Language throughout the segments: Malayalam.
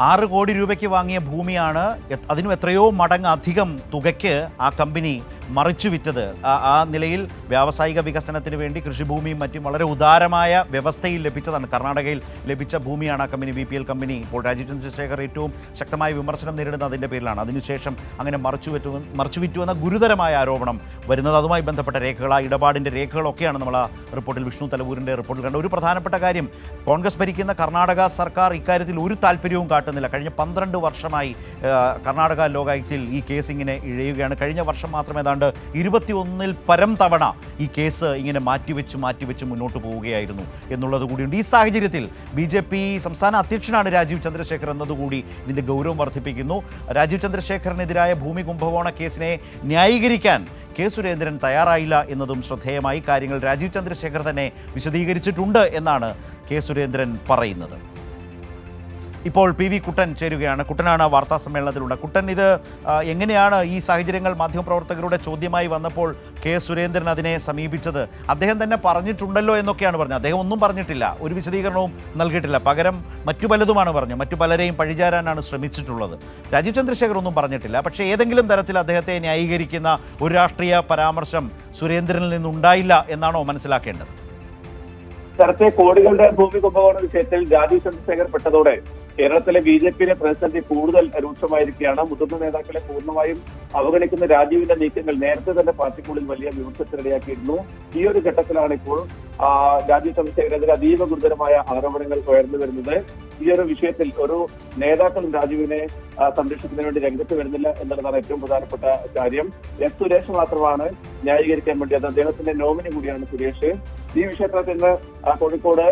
ആറ് കോടി രൂപയ്ക്ക് വാങ്ങിയ ഭൂമിയാണ് അതിനും എത്രയോ മടങ്ങ് അധികം തുകയ്ക്ക് ആ കമ്പനി മറിച്ചു വിറ്റത്. ആ- നിലയിൽ വ്യാവസായിക വികസനത്തിന് വേണ്ടി കൃഷിഭൂമിയും മറ്റും വളരെ ഉദാരമായ വ്യവസ്ഥയിൽ ലഭിച്ചതാണ്. കർണാടകയിൽ ലഭിച്ച ഭൂമിയാണ് ആ company B P L company. ഇപ്പോൾ രാജീവ് ചന്ദ്രശേഖർ ഏറ്റവും ശക്തമായ വിമർശനം നേരിടുന്ന അതിന്റെ പേരിലാണ്. അതിനുശേഷം അങ്ങനെ മറിച്ചു വിറ്റു മറിച്ചു വിറ്റു എന്ന ഗുരുതരമായ ആരോപണം വരുന്നത്. അതുമായി ബന്ധപ്പെട്ട രേഖകൾ ആ ഇടപാടിന്റെ രേഖകളൊക്കെയാണ് നമ്മൾ ആ റിപ്പോർട്ടിൽ വിഷ്ണു തലവൂരിന്റെ റിപ്പോർട്ടിൽ കണ്ട ഒരു പ്രധാനപ്പെട്ട കാര്യം കോൺഗ്രസ് ഭരിക്കുന്ന കർണാടക സർക്കാർ ഇക്കാര്യത്തിൽ ഒരു താല്പര്യവും കാട്ടുന്നില്ല കഴിഞ്ഞ പന്ത്രണ്ട് വർഷമായി കർണാടക ലോകായുക്തിൽ ഈ കേസ് ഇങ്ങനെ ഇഴയുകയാണ്. കഴിഞ്ഞ വർഷം മാത്രം ഏതാണ്ട് ഇരുപത്തിയൊന്നിൽ പരം തവണ ഈ കേസ് ഇങ്ങനെ മാറ്റിവെച്ച് മാറ്റിവെച്ച് മുന്നോട്ട് പോവുകയായിരുന്നു എന്നുള്ളത് കൂടിയുണ്ട്. ഈ സാഹചര്യത്തിൽ ബി ജെ പി സംസ്ഥാന അധ്യക്ഷനാണ് രാജീവ് ചന്ദ്രശേഖർ എന്നതുകൂടി ഇതിന്റെ ഗൗരവം വർദ്ധിപ്പിക്കുന്നു. രാജീവ് ചന്ദ്രശേഖറിനെതിരായ ഭൂമി കുംഭകോണ കേസിനെ ന്യായീകരിക്കാൻ കെ സുരേന്ദ്രൻ തയ്യാറായില്ല എന്നതും ശ്രദ്ധേയമായി കാര്യങ്ങൾ രാജീവ് ചന്ദ്രശേഖർ തന്നെ വിശദീകരിച്ചിട്ടുണ്ട് എന്നാണ് കെ സുരേന്ദ്രൻ പറയുന്നത്. ഇപ്പോൾ പി വി കുട്ടൻ ചേരുകയാണ്. കുട്ടനാണ് ആ വാർത്താ സമ്മേളനത്തിലുണ്ട്. കുട്ടൻ ഇത് എങ്ങനെയാണ് ഈ സാഹചര്യങ്ങൾ മാധ്യമപ്രവർത്തകരുടെ ചോദ്യമായി വന്നപ്പോൾ കെ സുരേന്ദ്രൻ അതിനെ സമീപിച്ചത്? അദ്ദേഹം തന്നെ പറഞ്ഞിട്ടുണ്ടല്ലോ എന്നൊക്കെയാണ് പറഞ്ഞത്. അദ്ദേഹം ഒന്നും പറഞ്ഞിട്ടില്ല. ഒരു വിശദീകരണവും നൽകിയിട്ടില്ല. പകരം മറ്റു പലതുമാണ് പറഞ്ഞത് മറ്റു പലരെയും പഴിചാരാനാണ് ശ്രമിച്ചിട്ടുള്ളത്. രാജീവ് ചന്ദ്രശേഖർ ഒന്നും പറഞ്ഞിട്ടില്ല. പക്ഷേ ഏതെങ്കിലും തരത്തിൽ അദ്ദേഹത്തെ ന്യായീകരിക്കുന്ന ഒരു രാഷ്ട്രീയ പരാമർശം സുരേന്ദ്രനിൽ നിന്നുണ്ടായില്ല എന്നാണോ മനസ്സിലാക്കേണ്ടത്? നേരത്തെ കോടികളുടെ ഭൂമി കുംഭകോണ വിഷയത്തിൽ രാജീവ് ചന്ദ്രശേഖർ പെട്ടതോടെ കേരളത്തിലെ ബി ജെ പിയിലെ പ്രതിസന്ധി കൂടുതൽ രൂക്ഷമായിരിക്കുകയാണ്. മുതിർന്ന നേതാക്കളെ പൂർണമായും അവഗണിക്കുന്ന രാജീവിന്റെ നീക്കങ്ങൾ നേരത്തെ തന്നെ പാർട്ടിക്കുള്ളിൽ വലിയ വിമർശനത്തിനിടയാക്കിയിരുന്നു. ഈ ഒരു ഘട്ടത്തിലാണ് ഇപ്പോൾ രാജീവ് ചന്ദ്രശേഖരനെതിരെ അതീവ ഗുരുതരമായ ആരോപണങ്ങൾ ഉയർന്നു വരുന്നത്. ഈ ഒരു വിഷയത്തിൽ ഒരു നേതാക്കളും രാജീവിനെ സംരക്ഷിക്കുന്നതിന് വേണ്ടി രംഗത്ത് വരുന്നില്ല എന്നുള്ളതാണ് ഏറ്റവും പ്രധാനപ്പെട്ട കാര്യം. എസ് സുരേഷ് മാത്രമാണ് ന്യായീകരിക്കാൻ വേണ്ടി അത് അദ്ദേഹത്തിന്റെ നോമിനി കൂടിയാണ് സുരേഷ്. ഈ വിഷയത്തിൽ ഇന്ന് കോഴിക്കോട്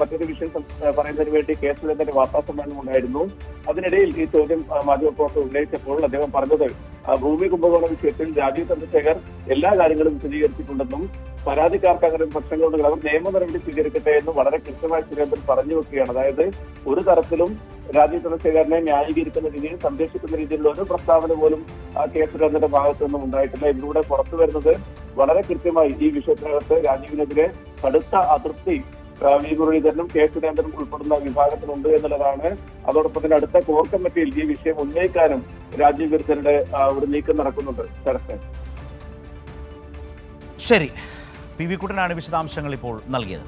മറ്റൊരു വിഷയം പറയുന്നതിന് വേണ്ടി കെ സുരേന്ദ്രന്റെ വാർത്താ സമ്മേളനം ഉണ്ടായിരുന്നു. അതിനിടയിൽ ഈ ചോദ്യം മാധ്യമപ്രവർത്തകർ ഉന്നയിച്ചപ്പോൾ അദ്ദേഹം പറഞ്ഞത് ഭൂമി കുംഭകോണ വിഷയത്തിൽ രാജീവ് ചന്ദ്രശേഖർ എല്ലാ കാര്യങ്ങളും വിശദീകരിച്ചിട്ടുണ്ടെന്നും പരാതിക്കാർക്ക് അങ്ങനെ പ്രശ്നങ്ങളുണ്ടെങ്കിൽ അവർ നിയമ സ്വീകരിക്കട്ടെ എന്ന് വളരെ കൃത്യമായി സുരേന്ദ്രൻ പറഞ്ഞു വെക്കുകയാണ്. അതായത് ഒരു തരത്തിലും രാജീവ് ചന്ദ്രശേഖരനെ ന്യായീകരിക്കുന്ന രീതിയിൽ സംരക്ഷിക്കുന്ന രീതിയിലുള്ള ഒരു പ്രസ്താവന പോലും കെ സുരേന്ദ്രന്റെ ഭാഗത്തു നിന്നും ഉണ്ടായിട്ടില്ല. ഇതിലൂടെ പുറത്തു വരുന്നത് വളരെ കൃത്യമായി ഈ വിഷയത്തിനകത്ത് രാജീവിനെതിരെ കടുത്ത അതൃപ്തി വി മുരളീധരനും കെ സുരേന്ദ്രനും ഉൾപ്പെടുന്ന വിഭാഗത്തിലുണ്ട് എന്നുള്ളതാണ്. അതോടൊപ്പം തന്നെ അടുത്ത കോർ കമ്മിറ്റിയിൽ ഈ വിഷയം ഉന്നയിക്കാനും രാജീവ് വിരുദ്ധരുടെ ഒരു നീക്കം നടക്കുന്നുണ്ട്. ശരത്ത് ശരി. പി വി കുട്ടനാണ് വിശദാംശങ്ങൾ ഇപ്പോൾ നൽകിയത്.